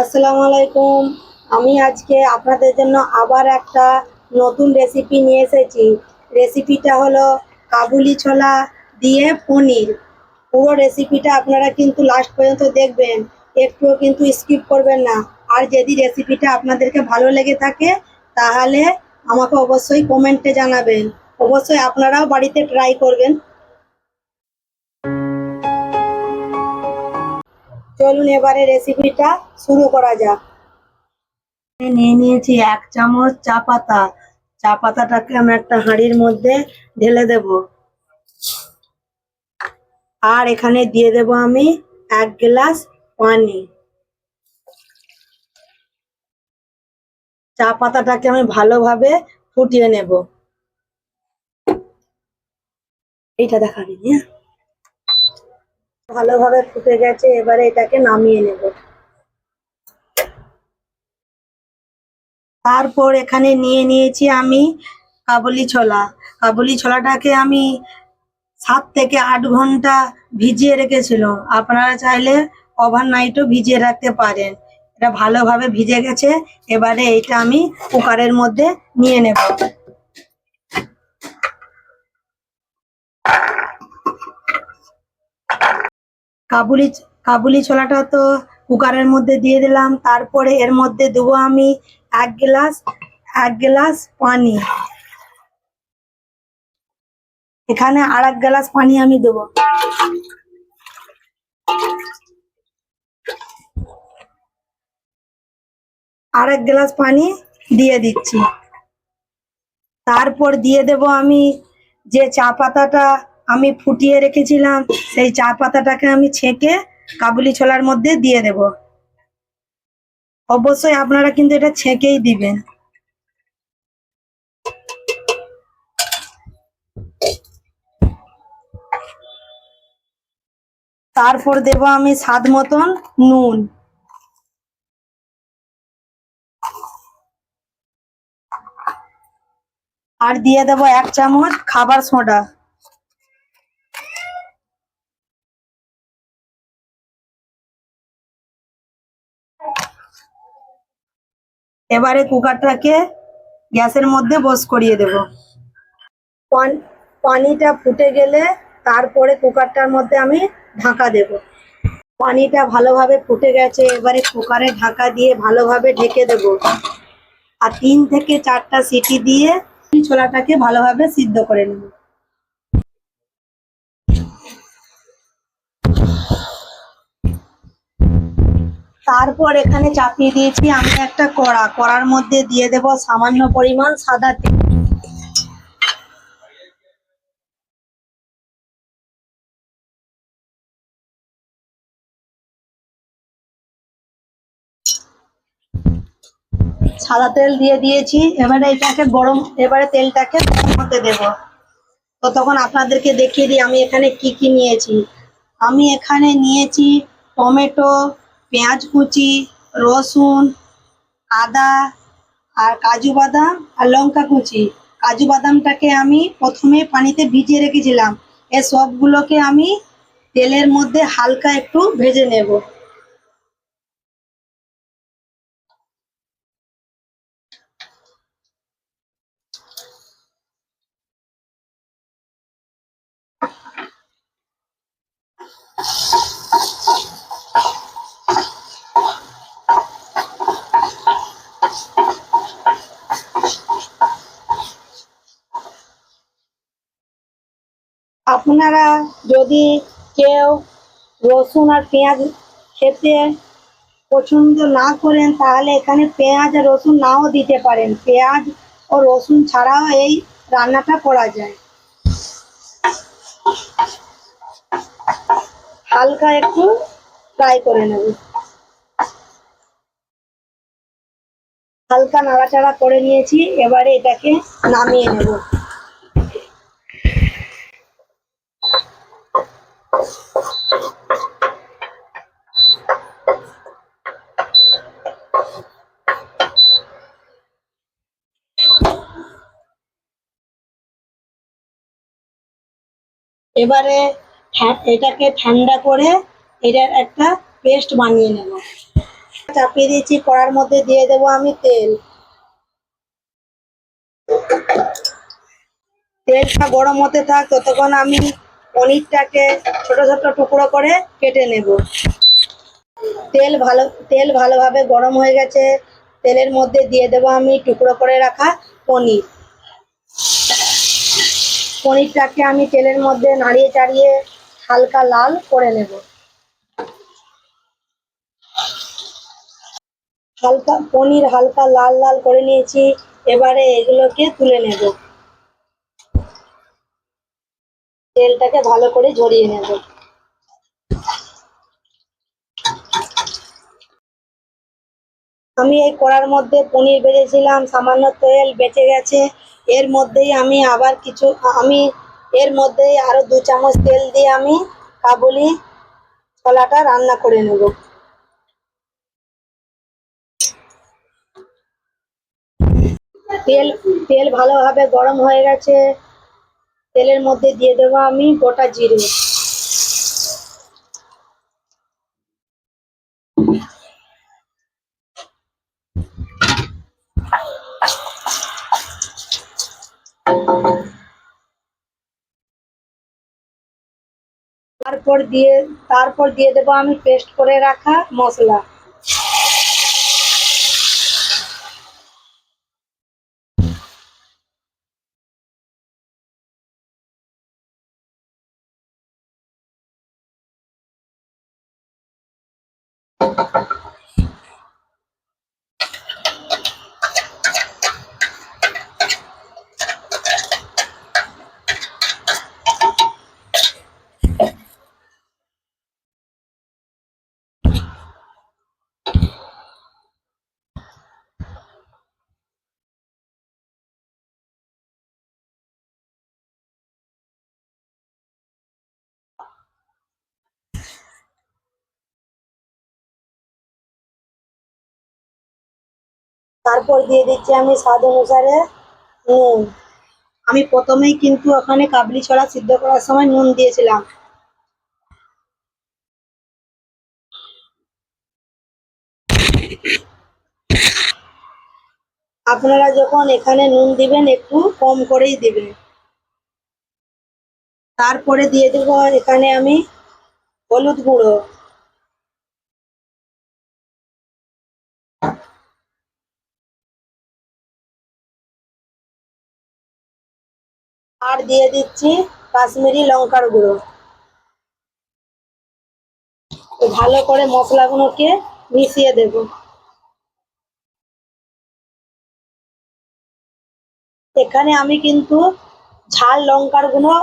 আসসালামু আলাইকুম। আমি আজকে আপনাদের জন্য আবার একটা নতুন রেসিপি নিয়ে এসেছি। রেসিপিটা হলো কাবুলি ছোলা দিয়ে পনির। পুরো রেসিপিটা আপনারা কিন্তু লাস্ট পর্যন্ত দেখবেন। একটুও কিন্তু স্কিপ করবেন না। আর যদি রেসিপিটা আপনাদেরকে ভালো লেগে থাকে, তাহলে আমাকে অবশ্যই কমেন্টে জানাবেন। অবশ্যই আপনারাও বাড়িতে ট্রাই করবেন। চলুন এবারে রেসিপিটা শুরু করা যাক। নিয়ে নিয়েছি এক চামচ চা পাতা। চা পাতাটাকে আমি একটা হাঁড়ির মধ্যে ঢেলে দেব। আর এখানে দিয়ে দেব আমি এক গ্লাস পানি। চা পাতাটাকে আমি ভালোভাবে ফুটিয়ে নেব। এইটা দেখাবি হ্যাঁ? ভালোভাবে ফুটে গেছে, এবারে এটাকে নামিয়ে নেব। তারপর এখানে নিয়ে নিয়েছি আমি কাবুলি ছোলা। কাবুলি ছোলাটাকে আমি সাত থেকে আট ঘণ্টা ভিজিয়ে রেখেছিল আপনারা চাইলে ওভারনাইটও ভিজিয়ে রাখতে পারেন। এটা ভালোভাবে ভিজে গেছে, এবারে এটা আমি কুকারের মধ্যে নিয়ে নেব। কাবুলি কাবুলি ছোলাটা তো কুকারের মধ্যে দিয়ে দিলাম। তারপরে এর মধ্যে দেবো আমি এক গ্লাস এক গ্লাস পানি। এখানে আর এক গ্লাস পানি আমি দেবো। আর এক গ্লাস পানি দিয়ে দিচ্ছি। তারপর দিয়ে দেব আমি যে চা পাতাটা আমি ফুটিয়ে রেখেছিলাম, সেই চা পাতাটাকে আমি ছেঁকে কাবুলি ছোলার মধ্যে দিয়ে দেব। অবশ্যই আপনারা কিন্তু এটা ছেঁকেই দিবেন। তারপর দেব আমি স্বাদ মতন নুন। আর দিয়ে দেব এক চামচ খাবার সোডা। এবারে কুকারটাকে গ্যাসের মধ্যে বস করিয়ে দেব। পান- পানিটা ফুটে গেলে তারপরে কুকারটার মধ্যে আমি ঢাকা দেব। পানিটা ভালোভাবে ফুটে গেছে, এবারে কুকারে ঢাকা দিয়ে ভালোভাবে ঢেকে দেব। আর তিন থেকে চারটা সিটি দিয়ে ছোলাটাকে ভালোভাবে সিদ্ধ করে নেব। তারপর এখানে চাপিয়ে দিয়েছি আমি একটা কড়া। কড়ার মধ্যে দিয়ে দেব সামান্য পরিমাণ সাদা তেল। সাদা তেল দিয়ে দিয়েছি। এবারে এটাকে গরম এবারে তেলটাকে গরম হতে দেব। তো তখন আপনাদেরকে দেখিয়ে দিই আমি এখানে কি কি নিয়েছি। আমি এখানে নিয়েছি টমেটো পেঁয়াজ কুচি, রসুন, আদা আর কাজু বাদাম আর লঙ্কা কুচি। কাজু বাদামটাকে আমি প্রথমে পানিতে ভিজিয়ে রেখেছিলাম। এ সবগুলোকে আমি তেলের মধ্যে হালকা একটু ভেজে নেব। আপনারা যদি কেউ রসুন আর পেঁয়াজ খেতে পছন্দ না করেন, তাহলে এখানে পেঁয়াজ আর রসুন নাও দিতে পারেন। পেঁয়াজ ও রসুন ছাড়াও এই রান্নাটা করা যায়। হালকা একটু ফ্রাই করে নেব। হালকা নাড়াচাড়া করে নিয়েছি, এবারে এটাকে নামিয়ে নেব। এবারে এটাকে ঠান্ডা করে এটার একটা পেস্ট বানিয়ে নেব। চাপিয়ে দিয়েছি, কড়ার মধ্যে দিয়ে দেব আমি তেল। তেলটা গরম হতে থাক, ততক্ষণ আমি পনিরটাকে ছোট ছোট টুকরো করে কেটে নেব। তেল ভালো, তেল ভালোভাবে গরম হয়ে গেছে। তেলের মধ্যে দিয়ে দেবো আমি টুকরো করে রাখা পনির। পনিরটাকে আমি তেলের মধ্যে নাড়িয়ে চাড়িয়ে হালকা লাল করে নেব। হালকা পনির হালকা লাল লাল করে নিয়েছি, এবারে এগুলোকে তুলে নেব। তেলটাকে ভালো করে ঝরিয়ে নেব। আমি এই কড়ার মধ্যে পনির বেড়েছিলাম, সামান্য তেল বেঁচে গেছে। এর মধ্যেই আমি আবার কিছু, আমি এর মধ্যেই আরও দু চামচ তেল দিয়ে আমি কাবুলি ছোলাটা রান্না করে নেব। তেল তেল ভালোভাবে গরম হয়ে গেছে। তেলের মধ্যে দিয়ে দেবো আমি গোটা জিরে। তারপর দিয়ে তারপর দিয়ে দেবো আমি পেস্ট করে রাখা মশলা। তারপর দিয়ে দিচ্ছি আমি স্বাদ অনুসারে নুন। আমি প্রথমেই কিন্তু ওখানে কাবলি ছড়া সিদ্ধ করার সময় নুন দিয়েছিলাম। আপনারা যখন এখানে নুন দিবেন, একটু কম করেই দিবেন। তারপরে দিয়ে দেবো এখানে আমি হলুদ গুঁড়ো। আর দিয়ে দিচ্ছি কাশ্মীরি লঙ্কার গুঁড়ো। ভালো করে মশলাগুলোকে মিশিয়ে দেব। এখানে আমি কিন্তু ঝাল লঙ্কার গুঁড়ো,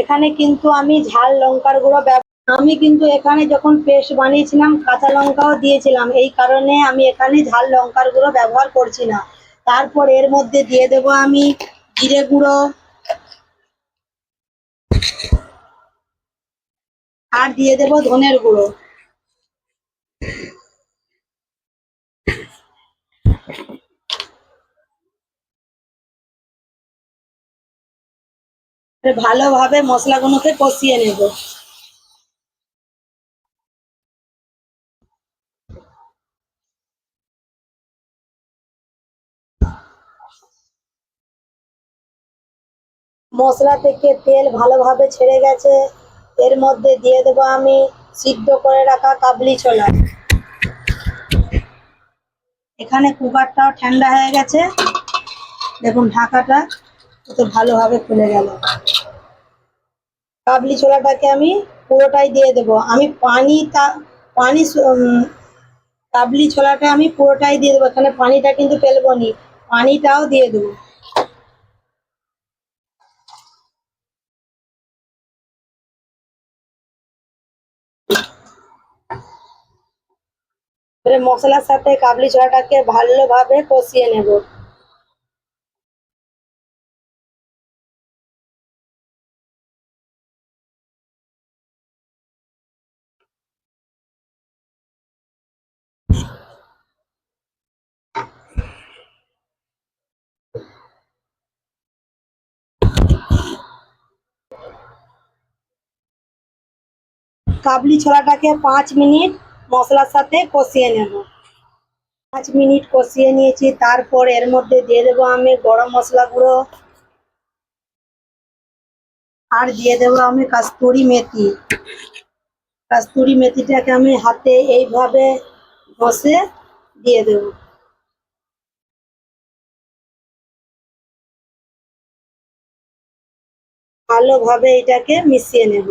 এখানে কিন্তু আমি ঝাল লঙ্কার গুঁড়ো আমি কিন্তু এখানে যখন পেস্ট বানিয়েছিলাম, কাঁচা লঙ্কাও দিয়েছিলাম, এই কারণে আমি এখানে ঝাল লঙ্কার গুঁড়ো ব্যবহার করছি না। তারপর এর মধ্যে দিয়ে দেব আমি জিরে গুঁড়ো আর দিয়ে দেব ধনের গুঁড়ো। ভালোভাবে মশলাগুলোকে কষিয়ে নেব। মশলা থেকে তেল ভালোভাবে ছেড়ে গেছে। এর মধ্যে দিয়ে দেবো আমি সিদ্ধ করে রাখা কাবলি ছোলা। এখানে কুকারটাও ঠান্ডা হয়ে গেছে। দেখুন ঢাকাটা কত ভালোভাবে খুলে গেল। কাবলি ছোলাটাকে আমি পুরোটাই দিয়ে দেব। আমি পানি তা, পানি কাবলি ছোলাটা আমি পুরোটাই দিয়ে দেবো। এখানে পানিটা কিন্তু ফেলব নি। পানিটাও দিয়ে দেবো। এবারে মশলার সাথে কাবলি ছোলাটাকে ভালোভাবে কষিয়ে নেব। কাবলি ছোলাটাকে পাঁচ মিনিট মশলার সাথে কষিয়ে নেব। পাঁচ মিনিট কষিয়ে নিয়েছি, তারপর এর মধ্যে দিয়ে দেবো আমি গরম মশলা গুঁড়ো। আর দিয়ে দেবো আমি কাস্তুরি মেথি। কাস্তুরি মেথিটাকে আমি হাতে এইভাবে ঘষে দিয়ে দেবো। ভালোভাবে এটাকে মিশিয়ে নেব।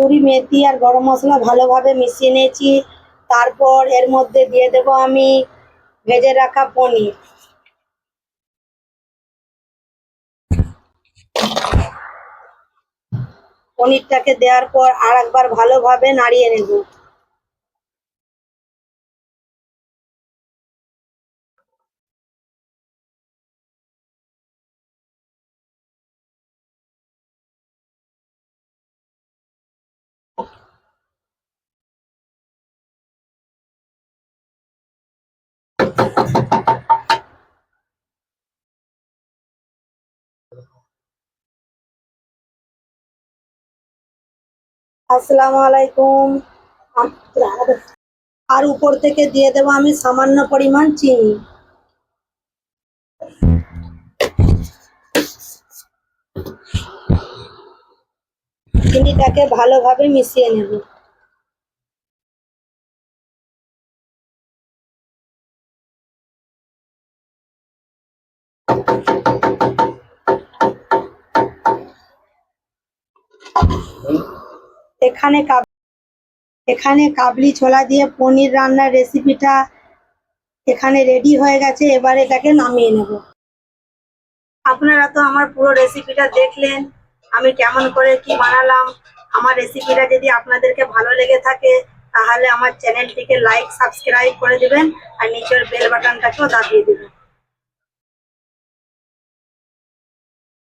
কস্তুরি মেথি আর গরম মশলা ভালোভাবে মিশিয়ে নিয়েছি। তারপর এর মধ্যে দিয়ে দেব আমি ভেজে রাখা পনির। পনিরটাকে দেওয়ার পর আর একবার ভালোভাবে নাড়িয়ে নেব। আসসালামু আলাইকুম। আর উপর থেকে দিয়ে দেব আমি সামান্য পরিমাণ চিনি। চিনিটাকে ভালোভাবে মিশিয়ে নেব। এখানে এখানে কাবলি ছোলা দিয়ে পনির রান্নার রেসিপিটা এখানে রেডি হয়ে গেছে, এবার এটাকে নামিয়ে নেব। আপনারা তো আমার পুরো রেসিপিটা দেখলেন, আমি কেমন করে কি বানালাম, আমার রেসিপিটা যদি আপনাদেরকে ভালো লেগে থাকে, তাহলে আমার চ্যানেলটিকে লাইক সাবস্ক্রাইব করে দেবেন, আর নিচের বেল বাটনটাকেও দাবিয়ে দিবেন।